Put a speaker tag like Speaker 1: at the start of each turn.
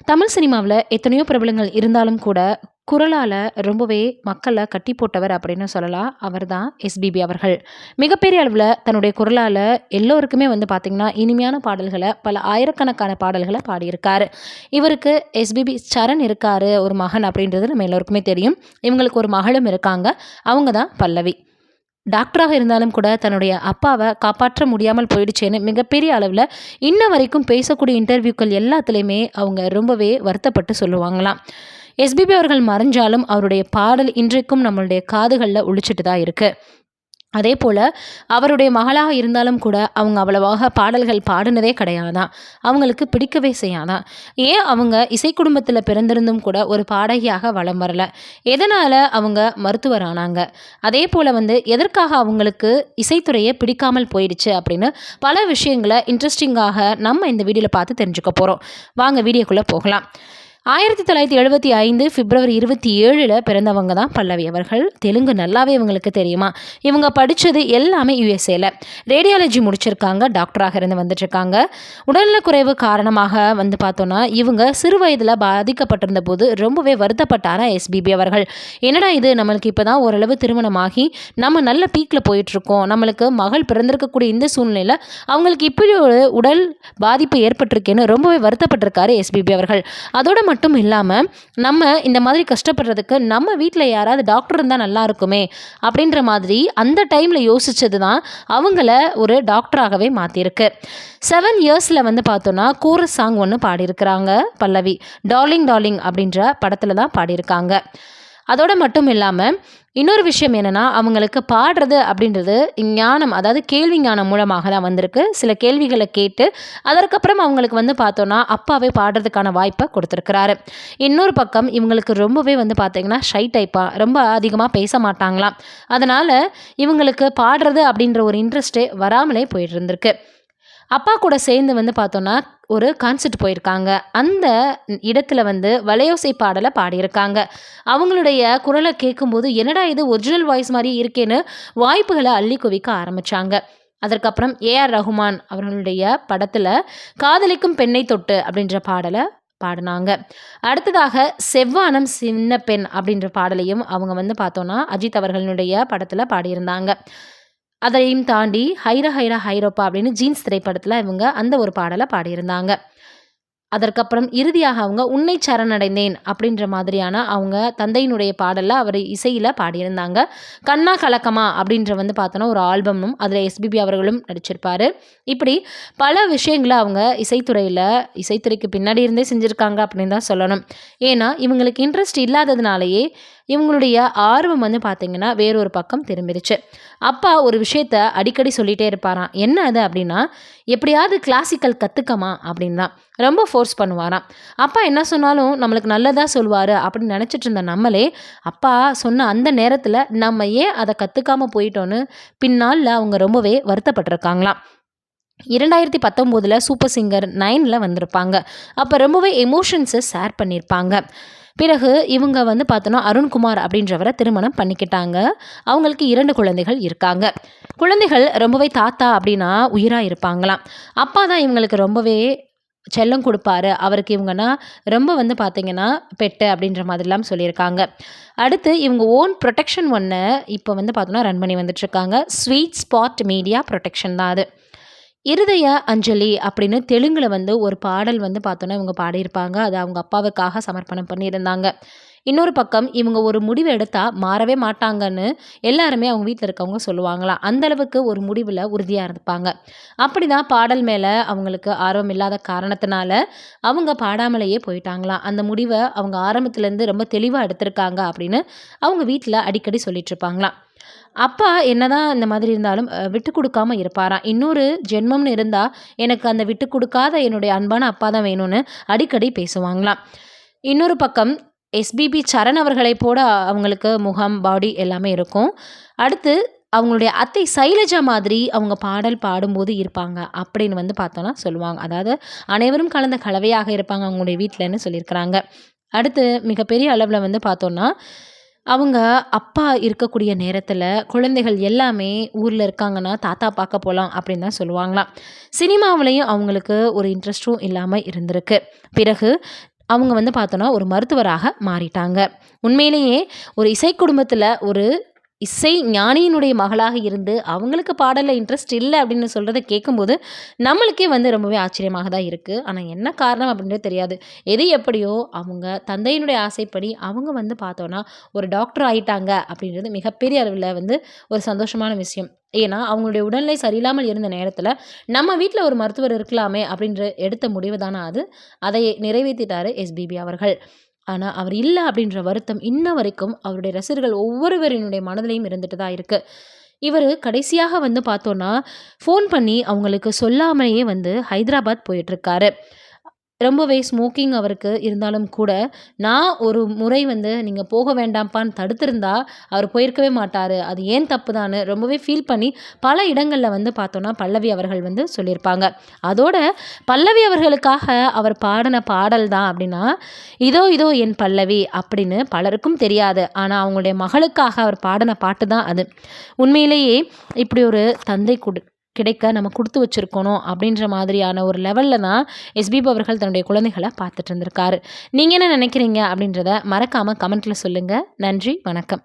Speaker 1: தமிழ் சினிமாவில் எத்தனையோ பிரபலங்கள் இருந்தாலும் கூட குரலால் ரொம்பவே மக்களை கட்டி போட்டவர் அப்படின்னு சொல்லலாம். அவர் தான் எஸ்பிபி அவர்கள். மிகப்பெரிய அளவில் தன்னுடைய குரலால் எல்லோருக்குமே வந்து பார்த்திங்கன்னா இனிமையான பாடல்களை பல ஆயிரக்கணக்கான பாடல்களை பாடியிருக்கார். இவருக்கு எஸ்பிபி சரண் இருக்கார் ஒரு மகன் அப்படின்றது நம்ம எல்லோருக்குமே தெரியும். இவங்களுக்கு ஒரு மகளும் இருக்காங்க. அவங்க தான் பல்லவி. டாக்டராக இருந்தாலும் கூட தன்னுடைய அப்பாவை காப்பாற்ற முடியாமல் போயிடுச்சேன்னு மிகப்பெரிய அளவில் இன்ன வரைக்கும் பேசக்கூடிய இன்டர்வியூக்கள் எல்லாத்துலேயுமே அவங்க ரொம்பவே வருத்தப்பட்டு சொல்லுவாங்களாம். எஸ்பிபி அவர்கள் மறைஞ்சாலும் அவருடைய பாடல் இன்றைக்கும் நம்மளுடைய காதுகளில் ஒழிச்சிட்டு தான் இருக்குது அதே போல் அவருடைய மகளாக இருந்தாலும் கூட அவங்க அவ்வளவாக பாடல்கள் பாடினதே கிடையாதான் அவங்களுக்கு பிடிக்கவே செய்யாதான் ஏன் அவங்க இசை குடும்பத்தில் பிறந்திருந்தும் கூட ஒரு பாடகியாக வளம் வரல? எதனால் அவங்க மருத்துவர் ஆனாங்க? அதே போல் வந்து எதற்காக அவங்களுக்கு இசைத்துறையை பிடிக்காமல் போயிடுச்சு அப்படின்னு பல விஷயங்களை இன்ட்ரெஸ்டிங்காக நம்ம இந்த வீடியோவில் பார்த்து தெரிஞ்சுக்க போகிறோம் வாங்க வீடியோக்குள்ளே போகலாம். ஆயிரத்தி தொள்ளாயிரத்தி எழுபத்தி ஐந்து பிப்ரவரி இருபத்தி ஏழில் பிறந்தவங்க தான் பல்லவி அவர்கள். தெலுங்கு நல்லாவே இவங்களுக்கு தெரியுமா? இவங்க படித்தது எல்லாமே யூஎஸ்ஏல ரேடியாலஜி முடிச்சிருக்காங்க டாக்டராக இருந்து வந்துட்டுருக்காங்க உடல்நலக்குறைவு காரணமாக வந்து பார்த்தோன்னா இவங்க சிறு வயதில் பாதிக்கப்பட்டிருந்த போது ரொம்பவே வருத்தப்பட்டாரா எஸ்பிபி அவர்கள். என்னடா இது? நம்மளுக்கு இப்போ தான் ஓரளவு திருமணமாகி நம்ம நல்ல பீக்கில் போயிட்டுருக்கோம் நம்மளுக்கு மகள் பிறந்திருக்கக்கூடிய இந்த சூழ்நிலையில் அவங்களுக்கு இப்படி ஒரு உடல் பாதிப்பு ஏற்பட்டிருக்கேன்னு ரொம்பவே வருத்தப்பட்டிருக்காரு எஸ்பிபி அவர்கள். அதோட மட்டும் இல்லாமல் நம்ம இந்த மாதிரி கஷ்டப்படுறதுக்கு நம்ம வீட்டில் யாராவது டாக்டர் இருந்தால் நல்லா இருக்குமே அப்படின்ற மாதிரி அந்த டைமில் யோசித்தது தான் அவங்கள ஒரு டாக்டராகவே மாற்றிருக்கு செவன் இயர்ஸில் வந்து பார்த்தோன்னா கூரஸ் சாங் ஒன்று பாடியிருக்கிறாங்க பல்லவி. டார்லிங் டார்லிங் அப்படின்ற படத்தில் தான் பாடியிருக்காங்க. அதோடு மட்டும் இல்லாமல் இன்னொரு விஷயம் என்னென்னா அவங்களுக்கு பாடுறது அப்படின்றது ஞானம் அதாவது கேள்வி ஞானம் மூலமாக தான் வந்திருக்கு. சில கேள்விகளை கேட்டு அதற்கப்புறம் அவங்களுக்கு வந்து பார்த்தோன்னா அப்பாவே பாடுறதுக்கான வாய்ப்பை கொடுத்துருக்குறாரு. இன்னொரு பக்கம் இவங்களுக்கு ரொம்பவே வந்து பார்த்திங்கன்னா ஷை டைப்பாக ரொம்ப அதிகமாக பேச மாட்டாங்களாம். அதனால் இவங்களுக்கு பாடுறது அப்படின்ற ஒரு இன்ட்ரெஸ்ட்டே வராமலே போயிட்டு இருந்திருக்கு. அப்பா கூட சேர்ந்து வந்து பார்த்தோன்னா ஒரு கான்சர்ட் போயிருக்காங்க. அந்த இடத்துல வந்து வலையோசை பாடலை பாடியிருக்காங்க. அவங்களுடைய குரலை கேட்கும்போது என்னடா இது ஒரிஜினல் வாய்ஸ் மாதிரி இருக்கேன்னு வாய்ப்புகளை அள்ளி குவிக்க ஆரம்பித்தாங்க அதற்கப்புறம் ஏஆர் ரஹ்மான் அவர்களுடைய படத்தில் காதலிக்கும் பெண்ணை தொட்டு அப்படின்ற பாடலை பாடினாங்க. அடுத்ததாக செவ்வானம் சின்ன பெண் அப்படின்ற பாடலையும் அவங்க வந்து பார்த்தோன்னா அஜித் அவர்களுடைய படத்தில் பாடியிருந்தாங்க. அதையும் தாண்டி ஹைர ஹைரா ஹைரோப்பா அப்படின்னு ஜீன்ஸ் திரைப்படத்தில் இவங்க அந்த ஒரு பாடலை பாடியிருந்தாங்க. அதற்கப்புறம் இறுதியாக அவங்க உன்னை சரணடைந்தேன் அப்படின்ற மாதிரியான அவங்க தந்தையினுடைய பாடலில் அவர் இசையில் பாடியிருந்தாங்க. கண்ணா கலக்கமா அப்படின்ற வந்து பார்த்தோன்னா ஒரு ஆல்பமும் அதில் எஸ்பிபி அவர்களும் நடிச்சிருப்பார். இப்படி பல விஷயங்களை அவங்க இசைத்துறையில் இசைத்துறைக்கு பின்னாடி இருந்தே செஞ்சுருக்காங்க அப்படின்னு தான் சொல்லணும். ஏன்னா இவங்களுக்கு இன்ட்ரெஸ்ட் இல்லாததுனாலேயே இவங்களுடைய ஆர்வம் வந்து பார்த்திங்கன்னா வேறொரு பக்கம் திரும்பிடுச்சு அப்பா ஒரு விஷயத்த அடிக்கடி சொல்லிகிட்டே இருப்பாராம். என்ன அது அப்படின்னா எப்படியாவது கிளாசிக்கல் கற்றுக்கமா அப்படின் தான் ரொம்ப ஃபோர்ஸ் பண்ணுவாராம். அப்பா என்ன சொன்னாலும் நம்மளுக்கு நல்லதாக சொல்லுவார் அப்படின்னு நினச்சிட்டு இருந்த நம்மளே அப்பா சொன்ன அந்த நேரத்தில் நம்ம ஏன் அதை கற்றுக்காமல் போயிட்டோன்னு பின்னால் அவங்க ரொம்பவே வருத்தப்பட்டிருக்காங்களாம். இரண்டாயிரத்தி பத்தொம்போதில் சூப்பர் சிங்கர் நைனில் வந்திருப்பாங்க. அப்போ ரொம்பவே எமோஷன்ஸை ஷேர் பண்ணியிருப்பாங்க பிறகு இவங்க வந்து பார்த்தோன்னா அருண்குமார் அப்படின்றவரை திருமணம் பண்ணிக்கிட்டாங்க. அவங்களுக்கு இரண்டு குழந்தைகள் இருக்காங்க. குழந்தைகள் ரொம்பவே தாத்தா அப்படின்னா உயிராக இருப்பாங்களாம். அப்பா தான் இவங்களுக்கு ரொம்பவே செல்லம் கொடுப்பாரு. அவருக்கு இவங்கன்னா ரொம்ப வந்து பார்த்திங்கன்னா பெட்டு அப்படின்ற மாதிரிலாம் சொல்லியிருக்காங்க. அடுத்து இவங்க ஓன் ப்ரொடெக்ஷன் ஒன்று இப்போ வந்து பார்த்தோன்னா ரன் பண்ணி வந்துட்டுருக்காங்க ஸ்வீட் ஸ்பாட் மீடியா ப்ரொடெக்ஷன் தான் அது. இருதய அஞ்சலி அப்படின்னு தெலுங்கில் வந்து ஒரு பாடல் வந்து பார்த்தோன்னா இவங்க பாடியிருப்பாங்க. அது அவங்க அப்பாவுக்காக சமர்ப்பணம் பண்ணியிருந்தாங்க. இன்னொரு பக்கம் இவங்க ஒரு முடிவு எடுத்தால் மாறவே மாட்டாங்கன்னு எல்லாருமே அவங்க வீட்டில் இருக்கவங்க சொல்லுவாங்களாம் அந்தளவுக்கு ஒரு முடிவில் உறுதியாக இருப்பாங்க. அப்படி தான் பாடல் மேலே அவங்களுக்கு ஆர்வம் இல்லாத காரணத்தினால அவங்க பாடாமலேயே போயிட்டாங்களாம் அந்த முடிவை அவங்க ஆரம்பத்துலேருந்து ரொம்ப தெளிவாக எடுத்திருக்காங்க அப்படின்னு அவங்க வீட்டில் அடிக்கடி சொல்லிகிட்ருப்பாங்களாம் அப்பா என்னதான் இந்த மாதிரி இருந்தாலும் விட்டு கொடுக்காம இருப்பாராம். இன்னொரு ஜென்மம்னு இருந்தால் எனக்கு அந்த விட்டு கொடுக்காத என்னுடைய அன்பான அப்பா தான் வேணும்னு அடிக்கடி பேசுவாங்களாம். இன்னொரு பக்கம் எஸ்பிபி சரண் அவர்களை போட அவங்களுக்கு முகம் பாடி எல்லாமே இருக்கும். அடுத்து அவங்களுடைய அத்தை சைலஜா மாதிரி அவங்க பாடல் பாடும்போது இருப்பாங்க. அப்படின்னு வந்து பார்த்தோன்னா சொல்லுவாங்க. அதாவது அனைவரும் கலந்த கலவையாக இருப்பாங்க அவங்களுடைய வீட்டிலன்னு சொல்லியிருக்கிறாங்க. அடுத்து மிகப்பெரிய அளவில் வந்து பார்த்தோன்னா அவங்க அப்பா இருக்கக்கூடிய நேரத்தில் குழந்தைகள் எல்லாமே ஊரில் இருக்காங்கன்னா தாத்தா பார்க்க போகலாம் அப்படின்னு தான் சொல்லுவாங்களாம். சினிமாவிலையும் அவங்களுக்கு ஒரு இன்ட்ரெஸ்ட்டும் இல்லாமல் இருந்திருக்கு. பிறகு அவங்க வந்து பார்த்தோன்னா ஒரு மருத்துவராக மாறிட்டாங்க. உண்மையிலேயே ஒரு இசை குடும்பத்தில் ஒரு இசை ஞானியினுடைய மகளாக இருந்து அவங்களுக்கு பாடலில் இன்ட்ரெஸ்ட் இல்லை அப்படின்னு சொல்கிறத கேட்கும்போது நம்மளுக்கே வந்து ரொம்பவே ஆச்சரியமாக தான் இருக்குது ஆனால் என்ன காரணம் அப்படின்றது தெரியாது. எது எப்படியோ அவங்க தந்தையினுடைய ஆசைப்படி அவங்க வந்து பார்த்தோன்னா ஒரு டாக்டர் ஆகிட்டாங்க அப்படின்றது மிகப்பெரிய அளவில் வந்து ஒரு சந்தோஷமான விஷயம். ஏன்னா அவங்களுடைய உடல்நிலை சரியில்லாமல் இருந்த நேரத்தில் நம்ம வீட்டில் ஒரு மருத்துவர் இருக்கலாமே அப்படின்ற எடுத்த முடிவு தானே அது? அதை நிறைவேற்றிட்டாரு எஸ்பிபி அவர்கள். ஆனால் அவர் இல்லை அப்படின்ற வருத்தம் இன்ன வரைக்கும் அவருடைய ரசிகர்கள் ஒவ்வொருவரினுடைய மனதிலையும் இருந்துட்டு தான் இருக்குது இவர் கடைசியாக வந்து பார்த்தோன்னா ஃபோன் பண்ணி அவங்களுக்கு சொல்லாமலேயே வந்து ஹைதராபாத் போயிட்டுருக்காரு ரொம்பவே ஸ்மோக்கிங் அவருக்கு இருந்தாலும் கூட நான் ஒரு முறை வந்து நீங்கள் போக வேண்டாம்ப்பான்னு தடுத்திருந்தா அவர் போயிருக்கவே மாட்டார். அது ஏன் தப்பு தான் ரொம்பவே ஃபீல் பண்ணி பல இடங்களில் வந்து பார்த்தோன்னா பல்லவி அவர்கள் வந்து சொல்லியிருப்பாங்க. அதோட பல்லவி அவர்களுக்காக அவர் பாடின பாடல் தான் அப்படின்னா இதோ இதோ என் பல்லவி அப்படின்னு பலருக்கும் தெரியாது. ஆனால் அவங்களுடைய மகளுக்காக அவர் பாடின பாட்டு தான் அது. உண்மையிலேயே இப்படி ஒரு தந்தை கொடு கிடைக்க நம்ம கொடுத்து வச்சுருக்கணும் அப்படின்ற மாதிரியான ஒரு லெவலில் தான் எஸ்பிபி அவர்கள் தன்னுடைய குழந்தைகளை பார்த்துட்டு இருந்திருக்காரு. நீங்கள் என்ன நினைக்கிறீங்க அப்படின்றத மறக்காமல் கமெண்ட்டில் சொல்லுங்கள் நன்றி வணக்கம்.